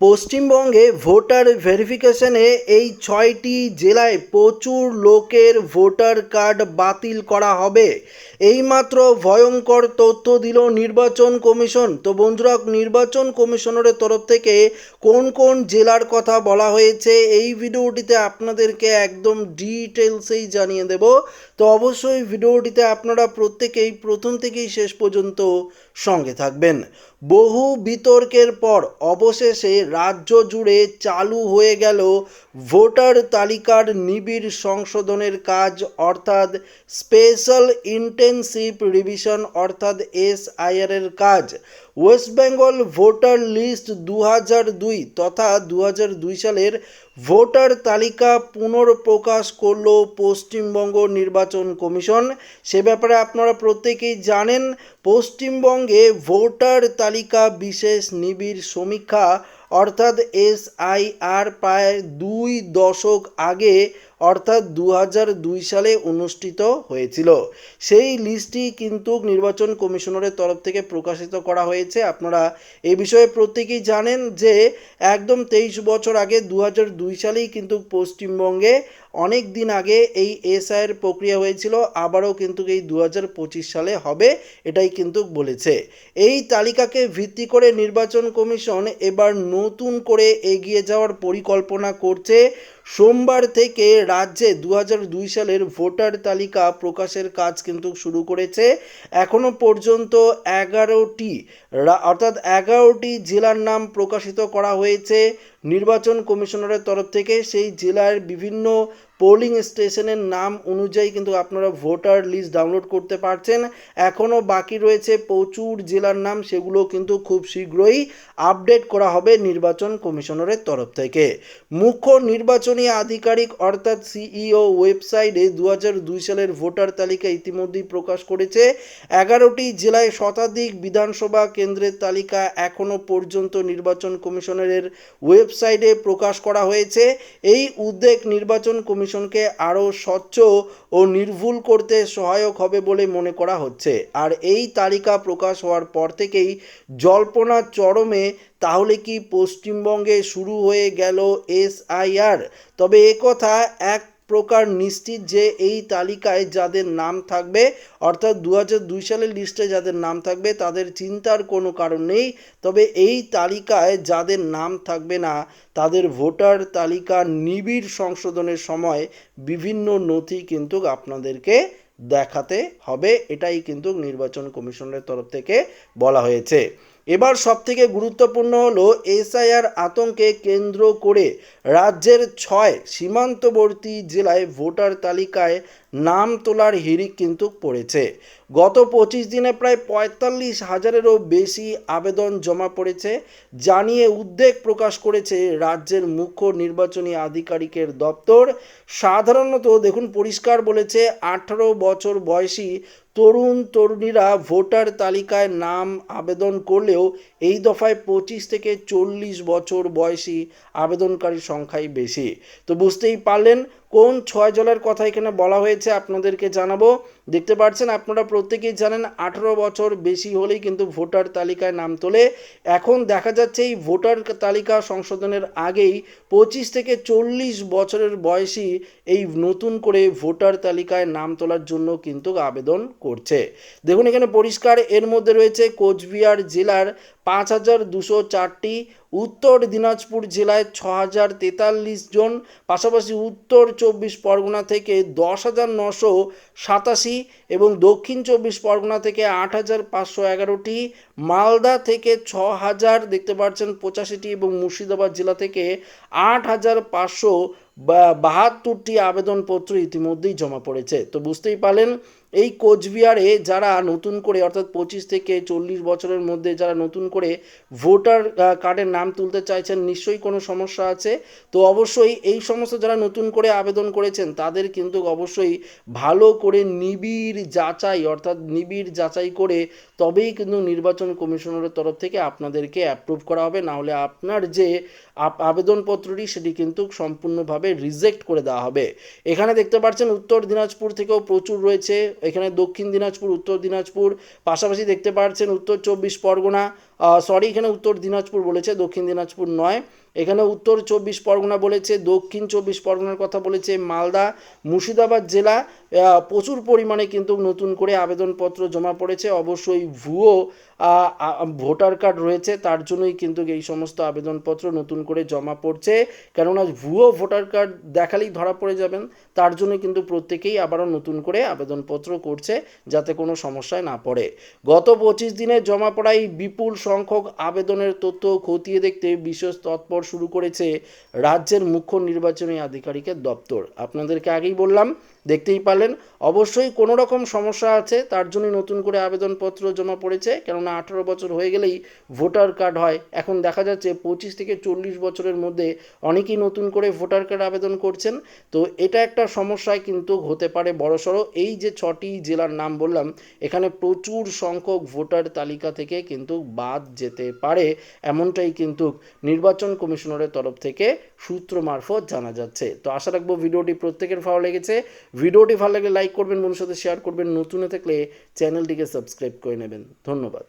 পশ্চিমবঙ্গে ভোটার ভেরিফিকেশনে এই ছয়টি জেলায় প্রচুর লোকের ভোটার কার্ড বাতিল করা হবে। এইমাত্র ভয়ঙ্কর তথ্য দিল নির্বাচন কমিশন। তো বন্ধুরা, নির্বাচন কমিশনের তরফ থেকে কোন কোন জেলার কথা বলা হয়েছে এই ভিডিওটিতে আপনাদেরকে একদম ডিটেলসেই জানিয়ে দেব। তো অবশ্যই ভিডিওটিতে আপনারা প্রত্যেকেই প্রথম থেকেই শেষ পর্যন্ত সঙ্গে থাকবেন। বহু বিতর্কের পর অবশেষে রাজ্য জুড়ে চালু হয়ে গেল ভোটার তালিকার নিবিড় সংশোধনের কাজ, অর্থাৎ স্পেশাল ইন্টেনসিভ রিভিশন, অর্থাৎ এসআইআর এর কাজ। ওয়েস্ট বেঙ্গল ভোটার লিস্ট দু দুই তথা দু দুই সালের ভোটার তালিকা পুনর্প্রকাশ করল পশ্চিমবঙ্গ নির্বাচন কমিশন। সে ব্যাপারে আপনারা প্রত্যেকেই জানেন, পশ্চিমবঙ্গে ভোটার তালিকা বিশেষ নিবিড় সমীক্ষা, অর্থাৎ এসআইআর প্রায় দুই দশক আগে অর্থাৎ দু দুই সালে অনুষ্ঠিত হয়েছিল। সেই লিস্টটি কিন্তু নির্বাচন কমিশনারের তরফ থেকে প্রকাশিত করা হয়েছে। আপনারা এই বিষয়ে প্রত্যেকেই জানেন যে একদম তেইশ বছর আগে দু দুই সালেই কিন্তু পশ্চিমবঙ্গে অনেক দিন আগে এই এসআইয়ের প্রক্রিয়া হয়েছিল। আবারও কিন্তু এই দু হাজার পঁচিশ সালে হবে এটাই কিন্তু বলেছে। এই তালিকাকে ভিত্তি করে নির্বাচন কমিশন এবার নতুন করে এগিয়ে যাওয়ার পরিকল্পনা করছে। সোমবার থেকে রাজ্যে দু দুই সালের ভোটার তালিকা প্রকাশের কাজ কিন্তু শুরু করেছে। এখনও পর্যন্ত এগারোটি অর্থাৎ এগারোটি জেলার নাম প্রকাশিত করা হয়েছে। নির্বাচন কমিশনারের তরফ থেকে সেই জেলার বিভিন্ন পোলিং স্টেশনের নাম অনুযায়ী কিন্তু আপনারা ভোটার লিস্ট ডাউনলোড করতে পারছেন। এখনও বাকি রয়েছে প্রচুর জেলার নাম, সেগুলো কিন্তু খুব শীঘ্রই আপডেট করা হবে নির্বাচন কমিশনারের তরফ থেকে। মুখ্য নির্বাচনী আধিকারিক অর্থাৎ সিইও ওয়েবসাইটে দু দুই সালের ভোটার তালিকা ইতিমধ্যেই প্রকাশ করেছে। এগারোটি জেলায় শতাধিক বিধানসভা কেন্দ্রের তালিকা এখনও পর্যন্ত নির্বাচন কমিশনারের ওয়েবসাইটে প্রকাশ করা হয়েছে। এই উদ্যোগ নির্বাচন কমিশনকে আরও স্বচ্ছ ও নির্ভুল করতে সহায়ক হবে বলে মনে করা হচ্ছে। আর এই তালিকা প্রকাশ হওয়ার পর থেকেই জল্পনা চরমে, তাহলে কি পশ্চিমবঙ্গে শুরু হয়ে গেল এসআইআর? তবে একথা এক প্রকার নিশ্চিত যে এই তালিকায় যাদের নাম থাকবে, অর্থাৎ দু দুই সালের লিস্টে যাদের নাম থাকবে, তাদের চিন্তার কোনো কারণ নেই। তবে এই তালিকায় যাদের নাম থাকবে না, তাদের ভোটার তালিকা নিবিড় সংশোধনের সময় বিভিন্ন নথি কিন্তু আপনাদেরকে দেখাতে হবে। এটাই কিন্তু নির্বাচন কমিশনের তরফ থেকে বলা হয়েছে। এবার সবথেকে গুরুত্বপূর্ণ হলো এসআইআর আতঙ্কে কেন্দ্র করে রাজ্যের ছয় সীমান্তবর্তী জেলায় ভোটার তালিকায় নাম তোলার হিড়িক কিন্তু পড়েছে। গত পঁচিশ দিনে প্রায় পঁয়তাল্লিশ হাজারেরও বেশি আবেদন জমা পড়েছে, জানিয়ে উদ্বেগ প্রকাশ করেছে রাজ্যের মুখ্য নির্বাচনী আধিকারিকের দপ্তর। সাধারণত দেখুন পরিষ্কার বলেছে, আঠারো বছর বয়সী তরুণ তরুণীরা ভোটার তালিকায় নাম আবেদন করলেও এই দফায় পঁচিশ থেকে চল্লিশ বছর বয়সী আবেদনকারী সংখ্যাই বেশি। তো বুঝতেই পারলেন কোন ছয় জলের কথা এখানে বলা হয়েছে, আপনাদেরকে জানাব। দেখতে পাচ্ছেন, আপনারা প্রত্যেকেই জানেন আঠেরো বছর বেশি হলেই কিন্তু ভোটার তালিকায় নাম তোলে। এখন দেখা যাচ্ছে এই ভোটার তালিকা সংশোধনের আগেই পঁচিশ থেকে চল্লিশ বছরের বয়সী এই নতুন করে ভোটার তালিকায় নাম তোলার জন্য কিন্তু আবেদন করছে। দেখুন, এখানে পরিষ্কার, এর মধ্যে রয়েছে কোচবিহার জেলার পাঁচ হাজার দুশো চারটি, উত্তর দিনাজপুর জেলায় ছ হাজার তেতাল্লিশ জন, পাশাপাশি উত্তর চব্বিশ পরগনা থেকে দশ হাজার নশো সাতাশি এবং দক্ষিণ চব্বিশ পরগনা থেকে আট হাজার পাঁচশো এগারোটি, মালদা থেকে ছ হাজার, দেখতে পাচ্ছেন পঁচাশিটি এবং মুর্শিদাবাদ জেলা থেকে আট হাজার পাঁচশো বাহাত্তরটি আবেদনপত্র ইতিমধ্যেই জমা পড়েছে। তো বুঝতেই পারলেন এই কোচবিহারে যারা নতুন করে, অর্থাৎ পঁচিশ থেকে চল্লিশ বছরের মধ্যে যারা নতুন করে ভোটার কার্ডের নাম তুলতে চাইছেন, নিশ্চয়ই কোনো সমস্যা আছে? তো অবশ্যই এই সমস্ত যারা নতুন করে আবেদন করেছেন, তাদের কিন্তু অবশ্যই ভালো করে নিবিড় যাচাই, অর্থাৎ নিবিড় যাচাই করে তবেই কিন্তু নির্বাচন কমিশনারের তরফ থেকে আপনাদেরকে অ্যাপ্রুভ করা হবে। না হলে আপনার যে আবেদনপত্রটি, সেটি কিন্তু সম্পূর্ণভাবে রিজেক্ট করে দেওয়া হবে। এখানে দেখতে পাচ্ছেন, উত্তর দিনাজপুর থেকেও প্রচুর রয়েছে। এখানে দক্ষিণ দিনাজপুর, উত্তর দিনাজপুর, পাশাপাশি দেখতে পাচ্ছেন উত্তর চব্বিশ পরগনা সরি এখানে উত্তর দিনাজপুর বলেছে, দক্ষিণ দিনাজপুর নয়। এখানে উত্তর চব্বিশ পরগনা বলেছে, দক্ষিণ চব্বিশ পরগনার কথা বলেছে মালদা, মুর্শিদাবাদ জেলা প্রচুর পরিমাণে কিন্তু নতুন করে আবেদনপত্র জমা পড়েছে। অবশ্যই ভুয়ো ভোটার কার্ড রয়েছে, তার জন্যই কিন্তু এই সমস্ত আবেদনপত্র নতুন করে জমা পড়ছে। কেননা ভুয়ো ভোটার কার্ড দেখালেই ধরা পড়ে যাবেন, তার জন্য কিন্তু প্রত্যেকেই আবারও নতুন করে আবেদনপত্র করছে, যাতে কোনো সমস্যায় না পড়ে। গত পঁচিশ দিনে জমা পড়া এই বিপুল সংখ্যক আবেদনের তথ্য খতিয়ে দেখতে বিশেষ তৎপর শুরু করেছে রাজ্যের মুখ্য নির্বাচনী আধিকারিকের দপ্তর। আপনাদেরকে আগেই বললাম দেখতেই পারলেন। অবশ্যই কোনো রকম সমস্যা আছে, তার জন্যই নতুন করে আবেদনপত্র জমা পড়েছে, কেননা আঠারো বছর হয়ে গেলেই ভোটার কার্ড হয়। এখন দেখা যাচ্ছে পঁচিশ থেকে চল্লিশ বছরের মধ্যে অনেকেই নতুন করে ভোটার কার্ড আবেদন করছেন। তো এটা একটা সমস্যায় কিন্তু হতে পারে বড়সড়। এই যে ছটি জেলার নাম বললাম, এখানে প্রচুর সংখ্যক ভোটার তালিকা থেকে কিন্তু বাদ যেতে পারে। এমনটাই কিন্তু নির্বাচন কমিশনারের তরফ থেকে সূত্র মারফত জানা যাচ্ছে। তো আশা রাখব ভিডিওটি প্রত্যেকের ভালো লেগেছে। ভিডিওটি ভালো লাগলে লাইক করবেন বন্ধুর সাথে শেয়ার করবেন। নতুন থাকলে চ্যানেলটিকে সাবস্ক্রাইব করে নেবেন। ধন্যবাদ।